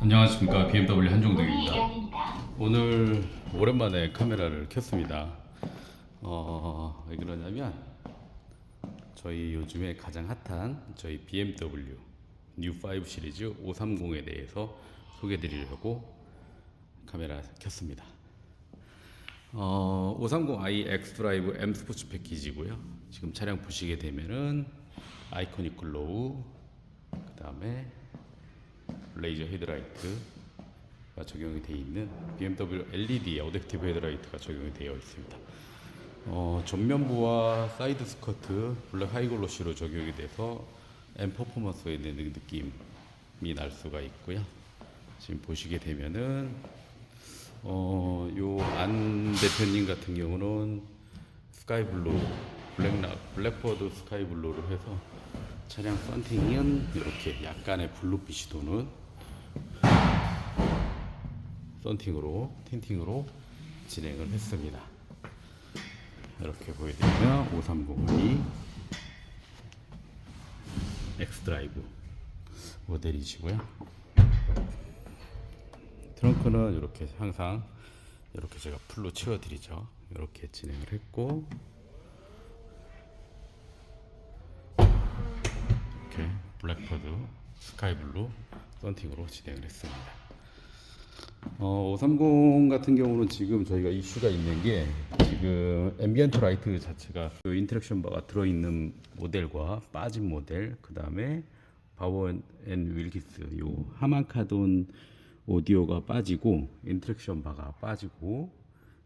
안녕하십니까 BMW 한종덕입니다. 오늘 오랜만에 카메라를 켰습니다. 어, 왜 그러냐면 저희 요즘에 가장 핫한 저희 BMW 뉴5 시리즈 530에 대해서 소개 드리려고 카메라 켰습니다. 어, 530i X 드라이브 M 스포츠 패키지고요. 지금 차량 보시게 되면은 아이코닉 글로우 그 다음에 레이저 헤드라이트가 적용이 되어 있는 BMW LED 어댑티브 헤드라이트가 적용이 되어 있습니다. 어, 전면부와 사이드 스커트 블랙 하이글로시로 적용이 돼서 M 퍼포먼스에 있는 느낌이 날 수가 있고요. 지금 보시게 되면은 어, 요안 대표님 같은 경우는 스카이 블루 블랙락 블랙버드 스카이 블루로 해서 차량 썬팅은 이렇게 약간의 블루빛이 도는 썬팅으로 틴팅으로 진행을 했습니다. 이렇게 보여드리면 530이 X 드라이브 모델이시고요. 트렁크는 이렇게 항상 이렇게 제가 풀로 채워드리죠. 이렇게 진행을 했고 이렇게 블랙퍼드 스카이블루 썬팅으로 진행을 했습니다. 어, 530 같은 경우는 지금 저희가 이슈가 있는 게 지금 앰비언트 라이트 자체가 그 인터랙션 바가 들어있는 모델과 빠진 모델 그 다음에 바워 앤 윌키스 요 하만카돈 오디오가 빠지고 인터랙션 바가 빠지고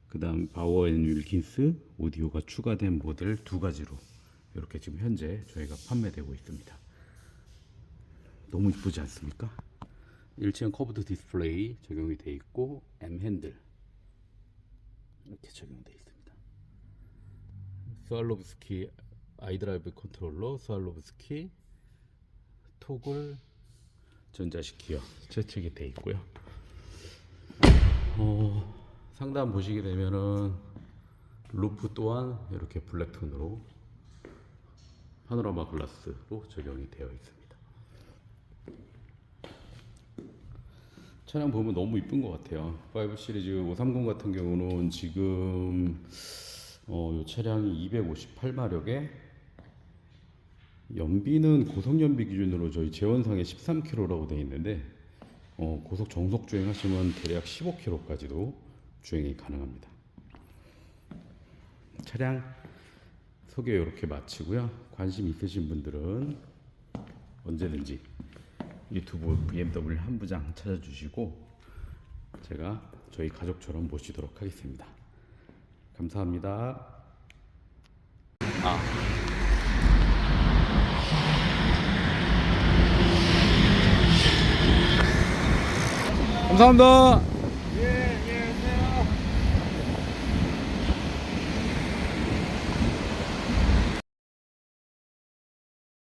그 다음 바워 앤 윌킨스 오디오가 추가된 모델 두 가지로 이렇게 지금 현재 저희가 판매되고 있습니다. 너무 이쁘지 않습니까? 일체형 커브드 디스플레이 적용이 되어 있고 M 핸들 이렇게 적용되어 있습니다. 스왈로브스키 아이드라이브 컨트롤러 스왈로브스키 토글 전자식 기어 채택이 되어 있고요. 어, 상단 보시게 되면은 루프 또한 이렇게 블랙톤으로 파노라마 글라스로 적용이 되어 있습니다. 차량 보면 너무 이쁜 것 같아요. 5 시리즈 530 같은 경우는 지금 어, 요 차량이 258마력에 연비는 고속 연비 기준으로 저희 재원상에 13km라고 되어 있는데 어, 고속 정속 주행하시면 대략 15km까지도 주행이 가능합니다. 차량 소개 이렇게 마치고요. 관심 있으신 분들은 언제든지 유튜브 BMW 한 부장 찾아주시고 제가 저희 가족처럼 모시도록 하겠습니다. 감사합니다. 아. 감사합니다.